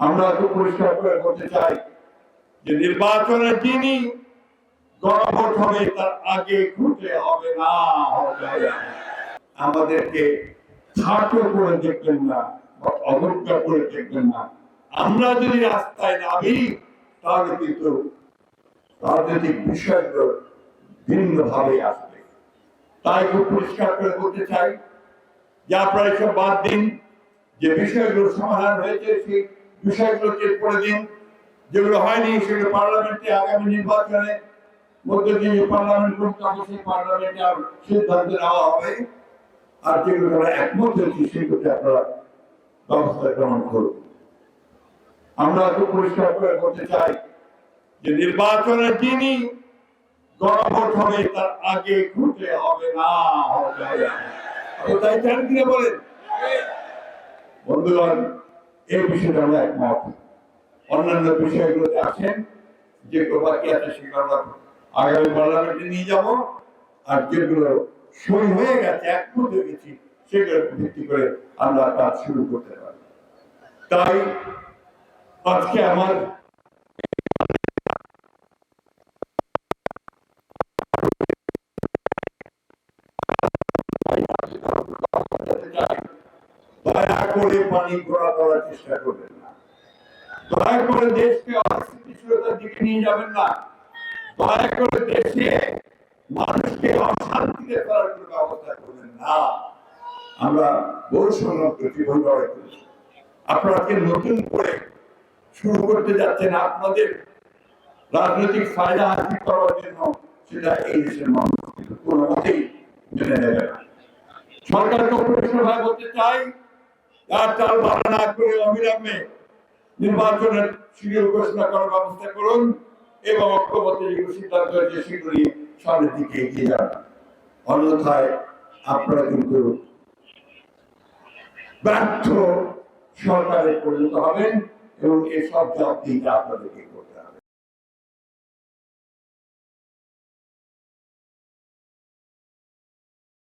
আমরা তো পরিষ্কার করে বলতে চাই যে নির্বাচনের দিনই গণভোট হবে, তার আগে ঘুরতে হবে না, হবে আমাদেরকে ছাটো করে দেখবেন না, বা অবজ্ঞা করে দেখবেন না। আমরা যদি রাস্তায় নামি তাহলে কিন্তু রাজনৈতিক বিষয়গুলো ভিন্নভাবে আসবে। তাই খুব পরিষ্কার করে বলতে চাই, যে আপনারা এসব বাদ দিন, যে বিষয়গুলো সমাধান হয়েছে, সেই বিষয়গুলোকে করে দিন। যেগুলো হয়নি, সেগুলো পার্লামেন্টে আগামী নির্বাচনে মধ্যে দিয়ে পার্লামেন্ট সেই পার্লামেন্টে আর সিদ্ধান্ত নেওয়া হবে। আর যেগুলো আমরা একমত হয়েছি আপনারা ব্যবস্থা গ্রহণ করুন। আমরা খুব পরিষ্কার করে চাই যে নির্বাচনের দিনই গণভোট হবে, তার আগে ঘুরতে হবে না, হবে। তাই বলেন। বন্ধুগণ এই বিষয়টা আমরা একমত। অন্যান্য বিষয়গুলোতে আসেন যেগুলো বাকি আছে সেগুলো আমরা আগামী পার্লামেন্টে নিয়ে যাব, আর যেগুলো সই হয়ে গেছে একমত হয়ে গেছি সেগুলোর ভিত্তি করে আমরা কাজ শুরু করতে পারি। তাই আজকে আমার করে পানি ঘোরা করার চেষ্টা করবেন না। দয়া করে দেশকে অস্থিতিশীলতার দিকে নিয়ে যাবেন না। দয়া করে দেশে মানুষকে অশান্তিতে করার কোনো ব্যবস্থা করবেন না। আমরা লড়াই করেছি। নতুন করে শুরু করতে যাচ্ছেন আপনাদের রাজনৈতিক ফায়দা হাসিল করার জন্য, সেটা এই দেশের মানুষ কোনো মতেই মেনে নেবে না। সরকারকে পরিষ্কারভাবে বলতে চাই তার বাড়া না করে অবিলম্বে নির্বাচনের শিডিউল ঘোষণা করার ব্যবস্থা করুন এবং ঐক্যবদ্ধ সিদ্ধান্ত হয়েছে শীঘ্রই সামনের দিকে এগিয়ে যান। অন্যথায় আপনারা কিন্তু ব্যর্থ সরকারে পরিণত হবেন এবং এসব জব দিয়ে আপনাদেরকে